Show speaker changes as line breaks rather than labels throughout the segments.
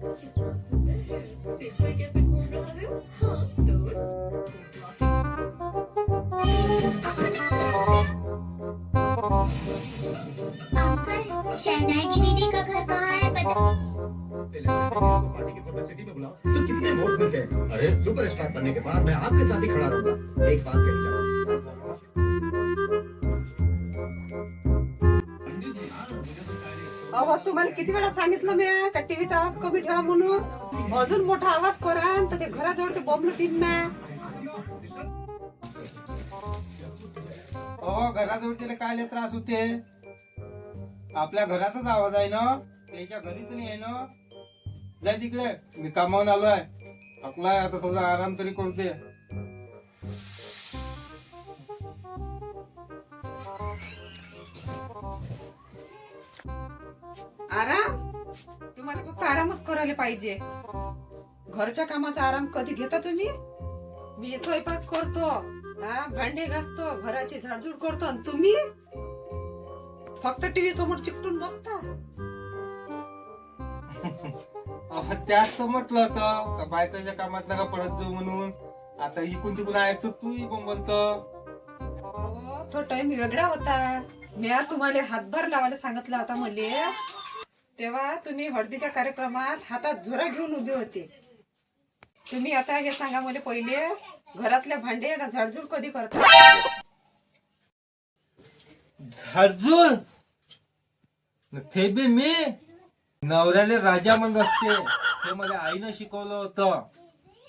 कितना सुंदर है
दीदी का घर कहाँ है पता
पार्टी की पब्लिसिटी में बुलाओ तो कितने वोट मिलते हैं अरे सुपरस्टार बनने के बाद मैं आपके साथ ही खड़ा रहूंगा। एक बात कही
अहो तुम्हाला किती वेळा सांगितलं मी का टीव्हीचा आवाज कमी ठेवा म्हणून? अजून मोठा आवाज करा तर ते घराजवळचे बोंबलं तीन ना.
हो घराजवळचे काय लय त्रास होते? आपल्या घरातच आवाज आहे ना? त्याच्या घरीच नाही आहे ना? जाय तिकडे मी कामावून आलोय. आपला आता थोडा आराम तरी करू दे.
आराम? तुम्हाला फक्त आरामच करायला पाहिजे. घरच्या कामाचा आराम कधी घेता तुम्ही? मी स्वयंपाक करतो हा भांडे घासतो घराची झाडझूड करतो. आणि तुम्ही? फक्त टीव्ही समोर चिकटून बसता.
अहो त्याच तर म्हटलं होतं का बायकाच्या कामात नका पडत जाऊ म्हणून. आता इकून तिकून ऐकतो तूही बोंबलत.
अहो, तो टाइम वेगळा होता. मी तुम्हाला हातभार लावायला सांगितला होता मले तेव्हा तुम्ही हळदीच्या कार्यक्रमात हातात झोरा घेऊन उभे होते. तुम्ही आता हे सांगा मला पहिले घरातल्या भांडे ना झाडझूड कधी करता?
झाडझूड? ते बी मी. नवऱ्याले राजा म्हणत असते. ते मला आईनं शिकवलं होतं.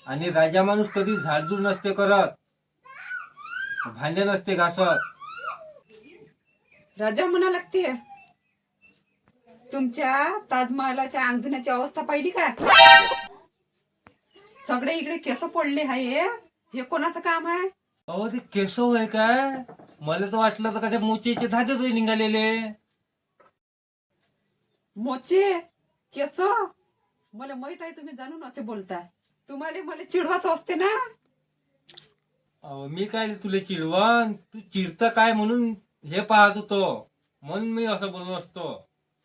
आणि राजा माणूस कधी झाडझूड नसते करत. भांडे नसते घासत.
राजा म्हणा लागते. तुमच्या ताजमहालाच्या अंगणाची अवस्था पाहिली का? सगळे इकडे केस पडले आहे हे? कोणाचं काम आहे
अहो ते केस होय काय? मला तर वाटलं तर का ते मोचेचे धागेच होय निघालेले.
मोचे? केस मला माहीत आहे तुम्ही जाणून असे बोलता तुम्हाला मला चिडवाचं असते ना?
अहो मी काय तुला चिडवण तू चिरत काय म्हणून हे पाहत होतो. म्हणून मी असं बोलत असतो.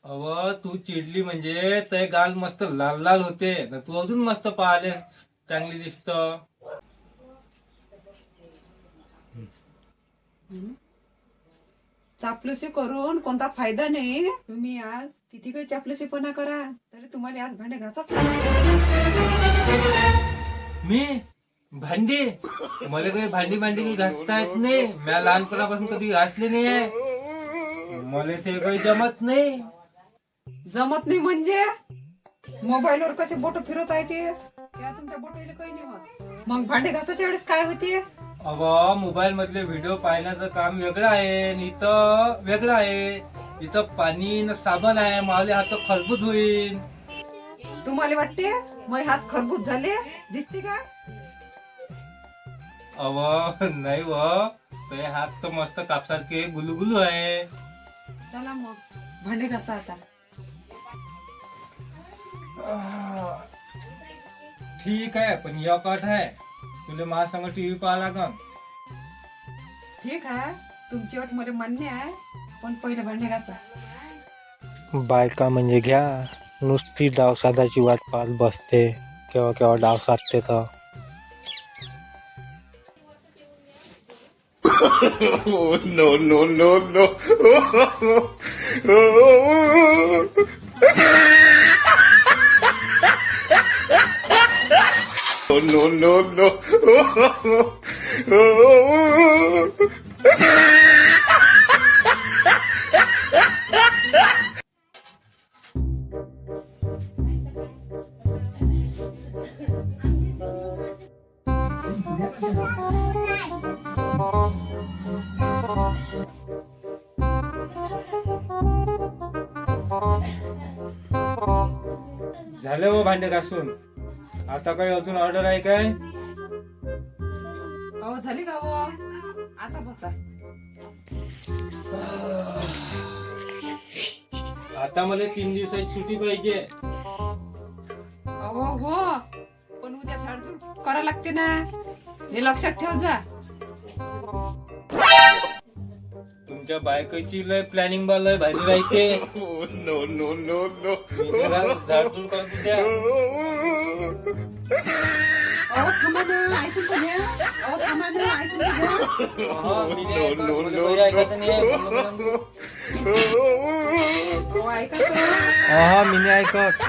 अव तू चिडली म्हणजे ते गाल मस्त लाल लाल होते. न तू अजून मस्त पाहिले चांगली दिसत.
चापलूसी करून कोणता फायदा नाही. तुम्ही आज किती काही चापलूसीपणा करा तरी तुम्हाला आज भांडे घासाच
मी? भांडी? मला काही भांडी भांडी घासता येत नाही. मी लहानपणापासून कधी घासले नाही मला ते काही जमत नाही.
जमत नाही म्हणजे? मोबाईलवर कसे बोट फिरवता येते? त्या तुमच्या बोटाला काही नाही होत. मग भांडे घासाच्या वेळेस काय होते?
अव मोबाईल मधले व्हिडिओ पाहण्याचं काम वेगळं आहे आणि इथं वेगळं आहे. इथं पाणी न साबण आहे मावले हात खरबूज होईल
तुम्हाला वाटते? मग हात खरबूज झाले? दिसते का?
अव नाही व. ते हात तर मस्त कापसारखे गुलुगुलू आहे.
चला मग भांडे घासा आता.
ठीक आहे पण या कट आहे तुला माझ्या संग टीव्ही पाहा लागन
ठीक आहे तुमची अट मला मान्य आहे पण पहिले भांडे घासा
बायका म्हणजे घ्या नुसती डाव साधाची वाट पाहत बसते केव्हा केव्हा डाव साधते तर
no, no, no, no. No, no, no.
झाले व भांडे घासून आता काही अजून ऑर्डर आहे काय?
अहो झाली का हो? आता बसा.
आता मला तीन दिवसाची सुट्टी पाहिजे.
अहो हो. पण उद्या झाडझूड करा लागते ना. हे लक्षात ठेव जा.
तुमच्या बायकोची लय प्लॅनिंग बा लय भारी राहते
Oh, no, no, no, no.
मी जरा झाडझूड करतो त्या
अहो थांबा ना ऐकून तर घ्या अहो थांबा ना ऐकून तर घ्या
अहो, मी नाही ऐकत.
no,
मला
no,
पहिले ऐकायचं नाही आहे.
अहो ऐका तर
हा मी नाही ऐकत